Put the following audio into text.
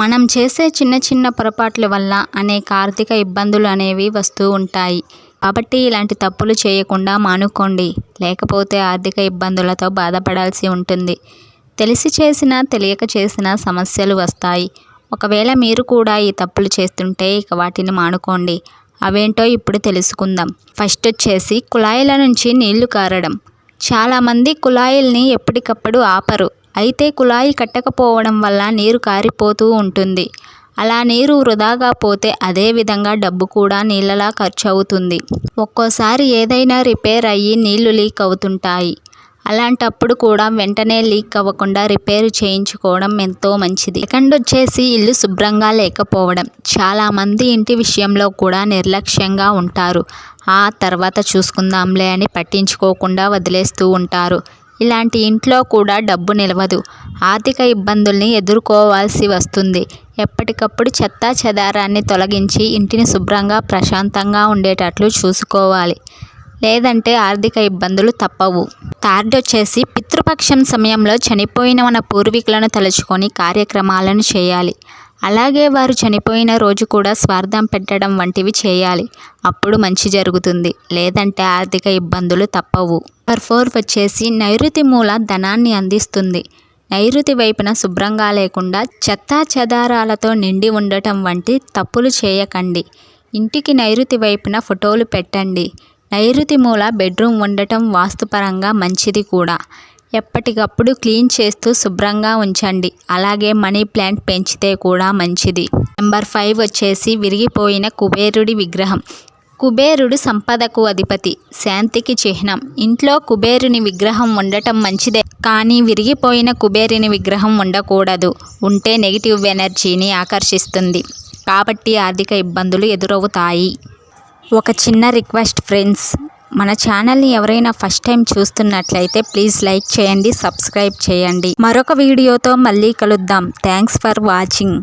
మనం చేసే చిన్న చిన్న పొరపాట్ల వల్ల అనేక ఆర్థిక ఇబ్బందులు అనేవి వస్తూ ఉంటాయి. కాబట్టి ఇలాంటి తప్పులు చేయకుండా మానుకోండి. లేకపోతే ఆర్థిక ఇబ్బందులతో బాధపడాల్సి ఉంటుంది. తెలిసి చేసినా తెలియక చేసినా సమస్యలు వస్తాయి. ఒకవేళ మీరు కూడా ఈ తప్పులు చేస్తుంటే ఇక వాటిని మానుకోండి. అవేంటో ఇప్పుడు తెలుసుకుందాం. ఫస్ట్ వచ్చేసి కుళాయిల నుంచి నీళ్ళు కారడం. చాలామంది కుళాయిల్ని ఎప్పటికప్పుడు ఆపరు. అయితే కుళాయి కట్టకపోవడం వల్ల నీరు కారిపోతూ ఉంటుంది. అలా నీరు వృధాగా పోతే అదే విధంగా డబ్బు కూడా నీళ్ళలా ఖర్చు అవుతుంది ఒక్కోసారి ఏదైనా రిపేర్ అయ్యి నీళ్ళు లీక్ అవుతుంటాయి. అలాంటప్పుడు కూడా వెంటనే లీక్ అవ్వకుండా రిపేర్ చేయించుకోవడం ఎంతో మంచిది. సెకండ్ వచ్చేసి ఇల్లు శుభ్రంగా లేకపోవడం. చాలామంది ఇంటి విషయంలో కూడా నిర్లక్ష్యంగా ఉంటారు. ఆ తర్వాత చూసుకుందాంలే అని పట్టించుకోకుండా వదిలేస్తూ ఉంటారు. ఇలాంటి ఇంట్లో కూడా డబ్బు నిలవదు. ఆర్థిక ఇబ్బందుల్ని ఎదుర్కోవాల్సి వస్తుంది. ఎప్పటికప్పుడు చెత్త చెదారాన్ని తొలగించి ఇంటిని శుభ్రంగా ప్రశాంతంగా ఉండేటట్లు చూసుకోవాలి. లేదంటే ఆర్థిక ఇబ్బందులు తప్పవు. థర్డ్ వచ్చేసి పితృపక్షం సమయంలో చనిపోయిన మన పూర్వీకులను తలుచుకొని కార్యక్రమాలను చేయాలి. అలాగే వారు చనిపోయిన రోజు కూడా స్వార్థం పెట్టడం వంటివి చేయాలి. అప్పుడు మంచి జరుగుతుంది. లేదంటే ఆర్థిక ఇబ్బందులు తప్పవు. నెంబర్ ఫోర్ వచ్చేసి నైరుతి మూల ధనాన్ని అందిస్తుంది. నైరుతి వైపున శుభ్రంగా లేకుండా చెత్తా చెదారాలతో నిండి ఉండటం వంటి తప్పులు చేయకండి. ఇంటికి నైరుతి వైపున ఫోటోలు పెట్టండి. నైరుతి మూల బెడ్రూమ్ ఉండటం వాస్తుపరంగా మంచిది కూడా. ఎప్పటికప్పుడు క్లీన్ చేస్తూ శుభ్రంగా ఉంచండి. అలాగే మనీ ప్లాంట్ పెంచితే కూడా మంచిది. నెంబర్ ఫైవ్ వచ్చేసి విరిగిపోయిన కుబేరుడి విగ్రహం. కుబేరుడు సంపదకు అధిపతి. శాంతికి చిహ్నం. ఇంట్లో కుబేరుని విగ్రహం ఉండటం మంచిదే. కానీ విరిగిపోయిన కుబేరుని విగ్రహం ఉండకూడదు. ఉంటే నెగిటివ్ ఎనర్జీని ఆకర్షిస్తుంది. కాబట్టి ఆర్థిక ఇబ్బందులు ఎదురవుతాయి. ఒక చిన్న రిక్వెస్ట్ ఫ్రెండ్స్. మన ఛానల్ని ఎవరైనా ఫస్ట్ టైం చూస్తున్నట్లయితే ప్లీజ్ లైక్ చేయండి సబ్స్క్రైబ్ చేయండి. మరొక వీడియోతో మళ్ళీ కలుద్దాం. Thanks for watching.